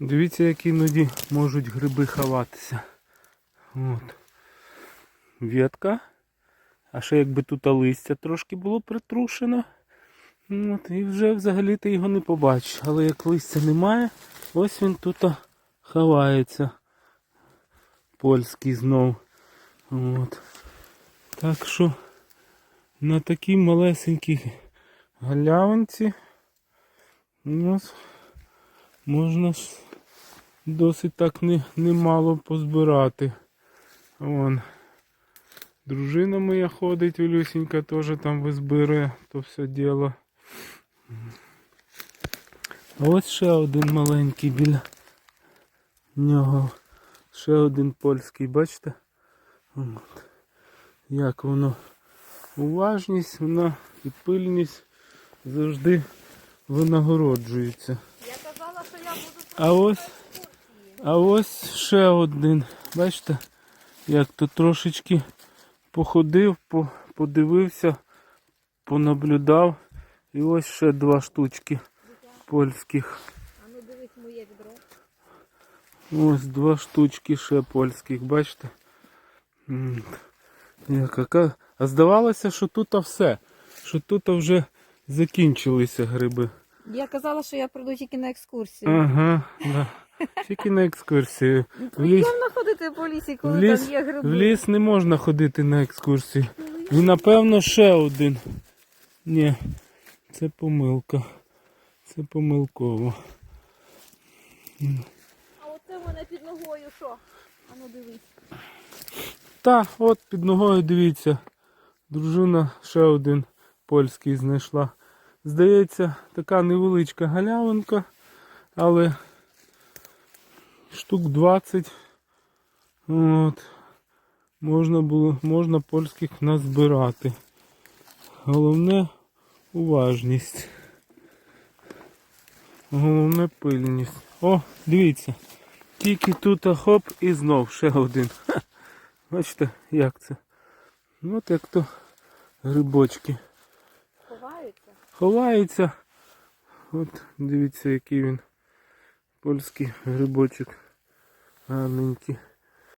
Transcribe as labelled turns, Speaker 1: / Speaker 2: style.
Speaker 1: Дивіться, як іноді можуть гриби ховатися. От. Ветка. А ще якби тут листя трошки було притрушено. От, і вже взагалі ти його не побачиш. Але як листя немає, ось він тут ховається. Польський знов. От. Так що на такій малесенькій галявинці у нас можна досить так не, немало позбирати. Вон. Дружина моя ходить, Улюсінька теж там визбирує то все діло. А ось ще один маленький біля нього. Ще один польський, бачите? От. Як воно уважність, вона і пильність завжди винагороджується.
Speaker 2: Я казала, що я буду
Speaker 1: А ось, а ось ще один. Бачите, як то трошечки походив, подивився, понаблюдав. І ось ще два штучки польських.
Speaker 2: А ну дивись моє відро.
Speaker 1: Ось два штучки ще польських, бачите? Яка... А здавалося, що тут все. Що тут вже закінчилися гриби.
Speaker 2: Я казала, що я прийду тільки на екскурсію.
Speaker 1: Ага, да. Тільки на екскурсію. В ліс,
Speaker 2: Приємно ходити по лісі,
Speaker 1: в
Speaker 2: коли
Speaker 1: ліс,
Speaker 2: там є гриби.
Speaker 1: в ліс не можна ходити на екскурсії. І напевно ще один. Ні, це помилка. Це помилково.
Speaker 2: А оце в мене під ногою що? А ну дивись.
Speaker 1: Та, от під ногою дивіться. Дружина ще один польський знайшла. Здається, така невеличка галявинка, але штук 20. От. Можна було, можна польських назбирати. Головне уважність. Головне пильність. О, дивіться. Тільки тут хоп і знов ще один. Ха. Бачите, як це? Ну, От як то грибочки.
Speaker 2: Ховаються.
Speaker 1: Ховається. От дивіться, який він польський грибочок. Гарненький.